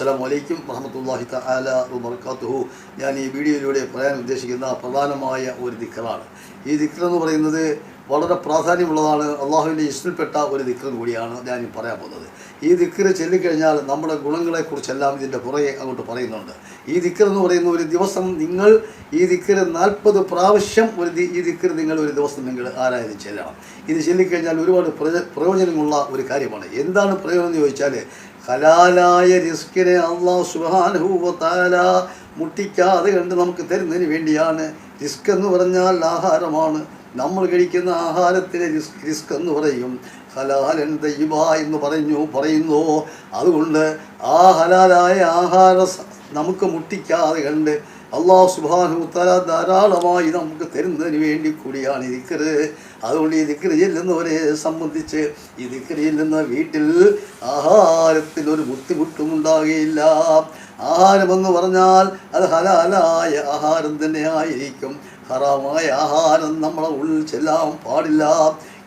അസ്സലാമു അലൈക്കും വറഹമത്തല്ലാഹി തആല വബറകാതുഹു. ഞാൻ ഈ വീഡിയോയിലൂടെ പറയാൻ ഉദ്ദേശിക്കുന്ന പ്രധാനമായ ഒരു ദിക്കറാണ് ഈ ദിക്ർ എന്ന് പറയുന്നത് വളരെ പ്രാധാന്യമുള്ളതാണ് അള്ളാഹുവിന്റെ ഇഷ്ടപ്പെട്ട ഒരു ദിക്കർ കൂടിയാണ് ഞാൻ പറയാൻ പോകുന്നത്. ഈ ദിക്ർ ചൊല്ലിക്കഴിഞ്ഞാൽ നമ്മുടെ ഗുണങ്ങളെക്കുറിച്ചെല്ലാം ഇതിന്റെ പുറകെ അങ്ങോട്ട് പറയുന്നുണ്ട്. ഈ ദിക്ർ എന്ന് പറയുന്ന ഒരു ദിവസം നിങ്ങൾ ഈ ദിക്ർ നാൽപ്പത് പ്രാവശ്യം ഒരു ഈ ദിക്ർ നിങ്ങൾ ഒരു ദിവസം നിങ്ങൾ ആരായത് ചെല്ലണം. ഇത് ചൊല്ലിക്കഴിഞ്ഞാൽ ഒരുപാട് പ്രയോജനമുള്ള ഒരു കാര്യമാണ്. എന്താണ് പ്രയോജനം എന്ന് ചോദിച്ചാൽ ഹലാലായ റിസ്കിനെ അള്ളാഹു സുബാനുഭൂവത്താല മുട്ടിക്കാതെ കണ്ട് നമുക്ക് തരുന്നതിന് വേണ്ടിയാണ്. റിസ്ക് എന്ന് പറഞ്ഞാൽ ആഹാരമാണ്. നമ്മൾ കഴിക്കുന്ന ആഹാരത്തിലെ റിസ്ക് റിസ്ക് എന്ന് പറയും. ഹലാലൻ ദൈവ എന്ന് പറഞ്ഞു പറയുന്നു. അതുകൊണ്ട് ആ ഹലാലായ ആഹാര നമുക്ക് മുട്ടിക്കാതെ കണ്ട് അള്ളാഹു സുബാനു തല ധാരാളമായി നമുക്ക് തരുന്നതിന് വേണ്ടി കൂടിയാണ് ഈ ദിക്കറ് അതുകൊണ്ട് ഈ ദിക്കറി ചെല്ലുന്നവരെ സംബന്ധിച്ച് ഈ ദിക്കറി ചെല്ലുന്ന വീട്ടിൽ ആഹാരത്തിൽ ഒരു ബുദ്ധിമുട്ടും ഉണ്ടാകുകയില്ല. ആഹാരമെന്ന് പറഞ്ഞാൽ അത് ഹലാലായ ആഹാരം തന്നെ ആയിരിക്കും. ഹറാമായ ആഹാരം നമ്മളെ ഉള്ളിൽ ചെല്ലാൻ പാടില്ല.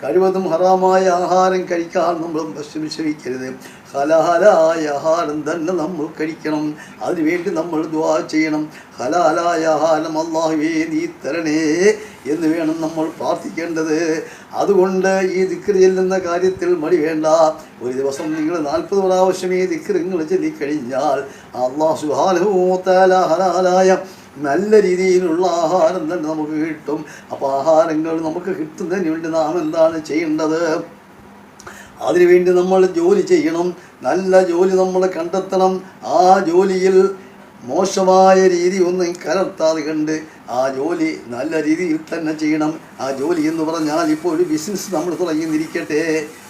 കഴിവതും ഹറാമായ ആഹാരം കഴിക്കാൻ നമ്മൾ വിഷമിക്കരുത് ഹലാലായ ആഹാരം തന്നെ നമ്മൾ കഴിക്കണം. അതിനുവേണ്ടി നമ്മൾ ദ്വാ ചെയ്യണം. ഹലാലായ ആഹാരം അള്ളാഹുവേ നീ തരണേ എന്ന് വേണം നമ്മൾ പ്രാർത്ഥിക്കേണ്ടത്. അതുകൊണ്ട് ഈ ദിക്ർ ചെല്ലുന്ന കാര്യത്തിൽ മടി വേണ്ട. ഒരു ദിവസം നിങ്ങൾ നാൽപ്പത് പ്രാവശ്യം ഈ ദിക്ർ നിങ്ങൾ ചൊല്ലിക്കഴിഞ്ഞാൽ അള്ളാഹു സുഹാനുഭൂത്താല ഹലാലായ നല്ല രീതിയിലുള്ള ആഹാരം തന്നെ നമുക്ക് കിട്ടും. അപ്പോൾ ആഹാരങ്ങൾ നമുക്ക് കിട്ടുന്നതിന് വേണ്ടി നാം എന്താണ് ചെയ്യേണ്ടത്? അതിനുവേണ്ടി നമ്മൾ ജോലി ചെയ്യണം. നല്ല ജോലി നമ്മൾ കണ്ടെത്തണം. ആ ജോലിയിൽ മോശമായ രീതി ഒന്നും കലർത്താതെ കണ്ട് ആ ജോലി നല്ല രീതിയിൽ തന്നെ ചെയ്യണം. ആ ജോലി എന്ന് പറഞ്ഞാൽ ഇപ്പോൾ ഒരു ബിസിനസ് നമ്മൾ തുടങ്ങിയിരിക്കട്ടെ.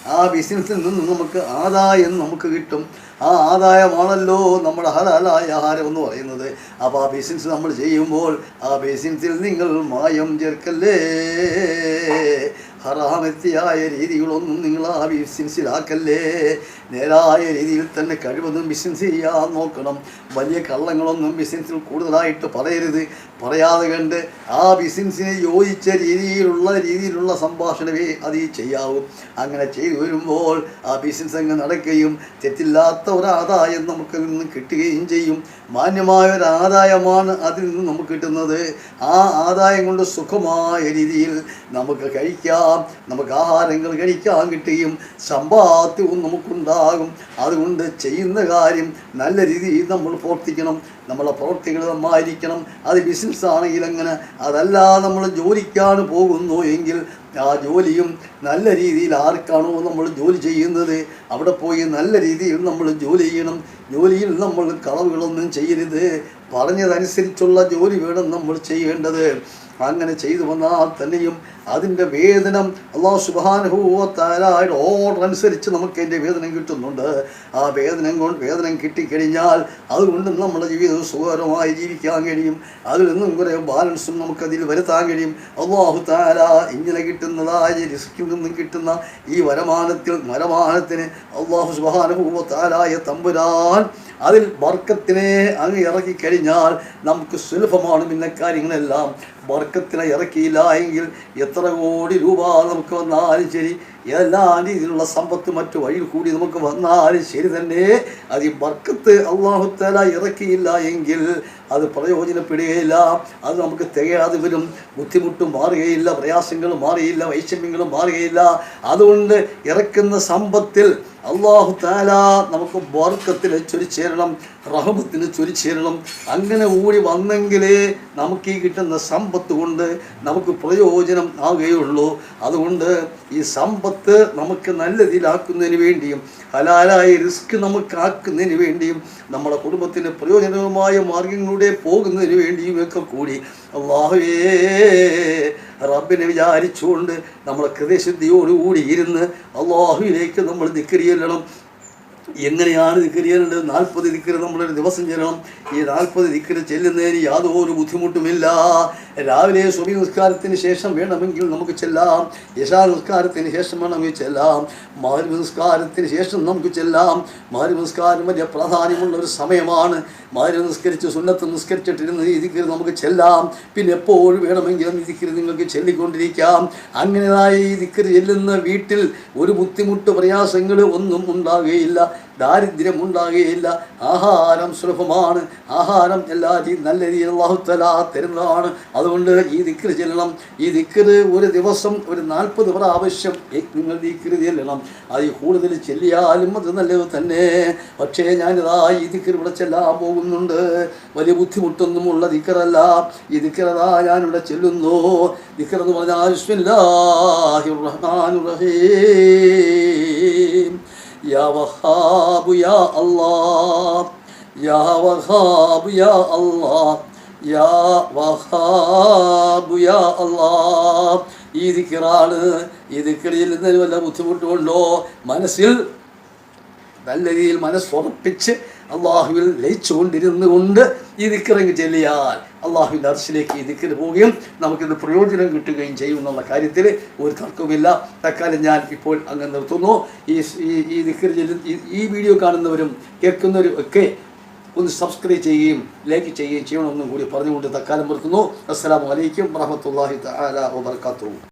ആ ബിസിനസ്സിൽ നിന്ന് നമുക്ക് ആദായം നമുക്ക് കിട്ടും. ആ ആദായമാണല്ലോ നമ്മുടെ ഹലാലായ ആഹാരം എന്ന് പറയുന്നത്. അപ്പോൾ ആ ബിസിനസ് നമ്മൾ ചെയ്യുമ്പോൾ ആ ബിസിനസ്സിൽ നിങ്ങൾ മായം ചേർക്കല്ലേ? ഹറാമെത്തിയായ രീതികളൊന്നും നിങ്ങൾ ആ ബിസിനസ്സിലാക്കല്ലേ. നേരായ രീതിയിൽ തന്നെ കഴിവതും ബിസിനസ് ചെയ്യാൻ നോക്കണം. വലിയ കള്ളങ്ങളൊന്നും ബിസിനസ്സിൽ കൂടുതലായിട്ട് പറയരുത്. പറയാതെ കണ്ട് ആ ബിസിനസ്സിനെ യോജിച്ച രീതിയിലുള്ള രീതിയിലുള്ള സംഭാഷണമേ അത് ചെയ്യാവൂ. അങ്ങനെ ചെയ്തു വരുമ്പോൾ ആ ബിസിനസ് അങ്ങ് നടക്കുകയും തെറ്റില്ലാത്ത ഒരു ആദായം നമുക്ക് നിന്ന് കിട്ടുകയും ചെയ്യും. മാന്യമായ ഒരു ആദായമാണ് അതിൽ നിന്ന് നമുക്ക് കിട്ടുന്നത്. ആ ആദായം കൊണ്ട് സുഖമായ രീതിയിൽ നമുക്ക് കഴിക്കാം. നമുക്ക് ആഹാരങ്ങൾ കഴിക്കാൻ കിട്ടുകയും സമ്പാദ്യവും നമുക്കുണ്ടാകും. അതുകൊണ്ട് ചെയ്യുന്ന കാര്യം നല്ല രീതിയിൽ നമ്മൾ പ്രവർത്തിക്കണം. നമ്മളെ പ്രവർത്തികൾ നന്നായിരിക്കണം. അത് ബിസിനസ് ആണെങ്കിൽ അങ്ങനെ. അതല്ല നമ്മൾ ജോലിക്കാണ് പോകുന്നു എങ്കിൽ ആ ജോലിയും നല്ല രീതിയിൽ ആർക്കാണോ നമ്മൾ ജോലി ചെയ്യുന്നത്? അവിടെ പോയി നല്ല രീതിയിൽ നമ്മൾ ജോലി ചെയ്യണം. ജോലിയിൽ നമ്മൾ കളവുകളൊന്നും ചെയ്യരുത്. പറഞ്ഞതനുസരിച്ചുള്ള ജോലി വേണം നമ്മൾ ചെയ്യേണ്ടത്. അങ്ങനെ ചെയ്തു വന്നാൽ തന്നെയും അതിന്റെ വേതനം അള്ളാഹു സുബാനുഭൂവത്താലായുടെ ഓർഡർ അനുസരിച്ച് നമുക്ക് അതിന്റെ വേതനം കിട്ടുന്നുണ്ട്. ആ വേതനം കൊണ്ട് വേതനം കിട്ടിക്കഴിഞ്ഞാൽ അതുകൊണ്ട് നമ്മുടെ ജീവിതം സുഖകരമായി ജീവിക്കാൻ കഴിയും. അതിൽ നിന്നും കുറേ ബാലൻസും നമുക്കതിൽ വരുത്താൻ കഴിയും. അള്ളാഹു താല ഇങ്ങനെ കിട്ടുന്നതായ റിസ്കിൽ നിന്നും കിട്ടുന്ന ഈ വരമാനത്തിൽ വരമാനത്തിന് അള്ളാഹു സുബാനുഭൂവത്താലായ തമ്പുരാൻ അതിൽ ബർക്കത്തിനെ അങ്ങ് ഇറക്കി കഴിഞ്ഞാൽ നമുക്ക് സുലഭമാണ് പിന്നെ കാര്യങ്ങളെല്ലാം. ബർക്കത്തിനെ ഇറക്കിയില്ല എങ്കിൽ എത്ര കോടി രൂപ നമുക്ക് വന്നാലും ശരി. എല്ലാ രീതിയിലുള്ള സമ്പത്ത് മറ്റു വഴിയിൽ കൂടി നമുക്ക് വന്നാലും ശരി തന്നെ. അത് ഈ ബർക്കത്ത് അള്ളാഹുത്തല ഇറക്കിയില്ല എങ്കിൽ അത് പ്രയോജനപ്പെടുകയില്ല. അത് നമുക്ക് തികയാതെ വരും. ബുദ്ധിമുട്ടും മാറുകയില്ല. പ്രയാസങ്ങൾ മാറിയില്ല. വൈഷമ്യങ്ങളും മാറുകയില്ല. അതുകൊണ്ട് ഇറക്കുന്ന സമ്പത്തിൽ അള്ളാഹു താല നമുക്ക് ബർക്കത്തിന് ചൊരിച്ചേരണം റഹബത്തിന് ചൊരിച്ചേരണം അങ്ങനെ കൂടി വന്നെങ്കിലേ നമുക്ക് ഈ കിട്ടുന്ന സമ്പത്ത് കൊണ്ട് നമുക്ക് പ്രയോജനം ആകുകയുള്ളൂ അതുകൊണ്ട് ഈ സമ്പത്ത് നമുക്ക് നല്ല രീതിയിലാക്കുന്നതിന് വേണ്ടിയും ഹലാലായ റിസ്ക് നമുക്ക് ആക്കുന്നതിന് വേണ്ടിയും നമ്മുടെ കുടുംബത്തിന് പ്രയോജനവുമായ മാർഗങ്ങളിലൂടെ പോകുന്നതിന് വേണ്ടിയും ഒക്കെ കൂടി. അള്ളാഹുവേ റബ്ബിനെ വിചാരിച്ചുകൊണ്ട് നമ്മൾ ഹൃദയശുദ്ധിയോടുകൂടി ഇരുന്ന് അള്ളാഹുവിലേക്ക് നമ്മൾ ദിക്കരിയല്ലണം എങ്ങനെയാണ് ദിക്കർ ചെയ്യേണ്ടത്? നാൽപ്പത് ദിക്കർ നമ്മളൊരു ദിവസം ചെല്ലണം ഈ നാൽപ്പത് ദിക്കർ ചെല്ലുന്നതിന് യാതൊരു ബുദ്ധിമുട്ടുമില്ല. രാവിലെ സുബി നിസ്കാരത്തിന് ശേഷം വേണമെങ്കിൽ നമുക്ക് ചെല്ലാം. യശാ നിസ്കാരത്തിന് ശേഷം വേണമെങ്കിൽ ചെല്ലാം. മാരി നിസ്കാരത്തിന് ശേഷം നമുക്ക് ചെല്ലാം. മാരി നിസ്കാരം വലിയ പ്രാധാന്യമുള്ള ഒരു സമയമാണ്. മാരി നിസ്കരിച്ച് സുന്നത്ത് നിസ്കരിച്ചിട്ടിരുന്ന ഈ നമുക്ക് ചെല്ലാം. പിന്നെ എപ്പോഴും വേണമെങ്കിലും ഈ ദിക്കർ നിങ്ങൾക്ക് ചെല്ലിക്കൊണ്ടിരിക്കാം. അങ്ങനെതായി ഈ ദിക്കർ ചെല്ലുന്ന വീട്ടിൽ ഒരു ബുദ്ധിമുട്ട് പ്രയാസങ്ങൾ ഒന്നും ഉണ്ടാകുകയില്ല ദാരിദ്ര്യം ഉണ്ടാകുകയില്ല. ആഹാരം സുലഭമാണ്. ആഹാരം എല്ലാ നല്ല രീതിയിൽ അള്ളാഹുത്തല തരുന്നതാണ്. അതുകൊണ്ട് ഈ ദിക്കർ ചെല്ലണം. ഈ ദിക്കർ ഒരു ദിവസം ഒരു നാൽപ്പത് പ്രാവശ്യം ആവശ്യം. നിങ്ങൾ ദിക്കർ ചെല്ലണം. അത് കൂടുതൽ ചെല്ലിയാലും അത് നല്ലത് തന്നെ. പക്ഷേ ഞാനിതാ ഈ ദിക്കർ ഇവിടെ ചെല്ലാൻ പോകുന്നുണ്ട്. വലിയ ബുദ്ധിമുട്ടൊന്നും ഉള്ള ദിക്കറല്ല ഈ ദിക്കറതാ ഞാനിവിടെ ചെല്ലുന്നു. ദിക്കർ എന്ന് പറഞ്ഞാൽ റഹ്മാനിർ റഹീം. يا وهاب يا الله يا وهاب يا الله يا وهاب يا الله ഈ ദിക്കറാണ് ഈ ദിക്കറിൽ നിന്ന് വല്ല ബുദ്ധിമുട്ടുണ്ടോ മനസ്സിൽ നല്ല രീതിയിൽ മനസ്സുറപ്പിച്ച് അള്ളാഹുവിൽ ലയിച്ചുകൊണ്ടിരുന്നു കൊണ്ട് ഈ ദിക്കറങ്ങ് ചെല്ലിയാൽ അള്ളാഹുവിന്റെ അർശിലേക്ക് ഈ ദിക്കറ് പോവുകയും നമുക്കിത് പ്രയോജനം കിട്ടുകയും ചെയ്യും എന്നുള്ള കാര്യത്തിൽ ഒരു തർക്കവുമില്ല. തൽക്കാലം ഞാൻ ഇപ്പോൾ അങ്ങ് നിർത്തുന്നു. ഈ ഈ- ചെല്ലും ദിക്കറ് ഈ- വീഡിയോ കാണുന്നവരും കേൾക്കുന്നവരും ഒക്കെ ഒന്ന് സബ്സ്ക്രൈബ് ചെയ്യുകയും ലൈക്ക് ചെയ്യുകയും ചെയ്യണമെന്നും കൂടി പറഞ്ഞുകൊണ്ട് തൽക്കാലം നിർത്തുന്നു. അസ്സാം വലൈക്കും വറഹമത്തല്ലാഹി തആല വബർക്കാത്തു